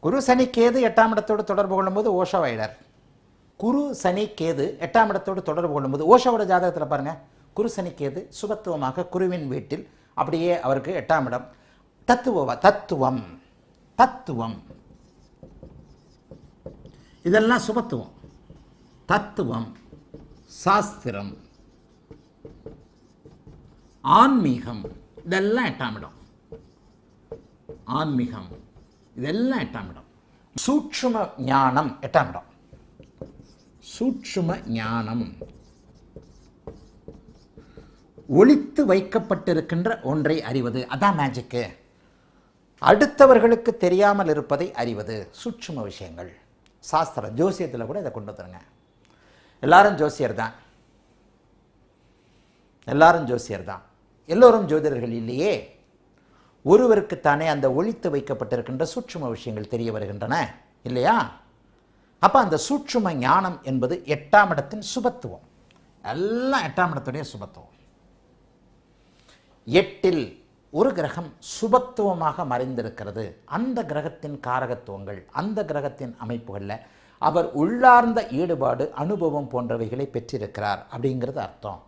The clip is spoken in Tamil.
குரு சனி கேது எட்டாம் இடத்தோடு தொடர்பு கொள்ளும்போது ஓஷோவைடர் குரு சனி கேது எட்டாம் இடத்தோடு தொடர்பு கொள்ளும்போது ஓஷோவோட ஜாதகத்தில் பாருங்க. குரு சனி கேது சுபத்துவமாக குருவின் வீட்டில் அப்படியே அவருக்கு எட்டாம் இடம். தத்துவ தத்துவம் தத்துவம். இதெல்லாம் சுபத்துவம். தத்துவம் சாஸ்திரம் ஆன்மீகம் இதெல்லாம் எட்டாம் இடம். ஆன்மீகம். இதெல்லாம் எட்டாம் இடம். சூட்சும ஞானம் எட்டாம் இடம். சூட்சும ஞானம். ஒழித்து வைக்கப்பட்டிருக்கின்ற ஒன்றை அறிவது அதான் மேஜிக்கு அடுத்தவர்களுக்கு தெரியாமல் இருப்பதை அறிவது சூட்சும விஷயங்கள். சாஸ்திரம் ஜோசியத்தில் கூட இதை கொண்டு வந்துருங்க. எல்லாரும் ஜோசியர் தான். எல்லாரும் ஜோசியர் தான். எல்லோரும் ஜோதிடர்கள் இல்லையே. ஒருவருக்குத்தானே அந்த ஒழித்து வைக்கப்பட்டிருக்கின்ற சூட்சும விஷயங்கள் தெரிய வருகின்றன இல்லையா? அப்போ அந்த சூட்சும ஞானம் என்பது எட்டாம் இடத்தின் சுபத்துவம். எல்லாம் எட்டாம் இடத்துடைய சுபத்துவம். எட்டில் ஒரு கிரகம் சுபத்துவமாக மறைந்திருக்கிறது. அந்த கிரகத்தின் காரகத்துவங்கள் அந்த கிரகத்தின் அமைப்புகளில் அவர் உள்ளார்ந்த ஈடுபாடு அனுபவம் போன்றவைகளை பெற்றிருக்கிறார் அப்படிங்கிறது அர்த்தம்.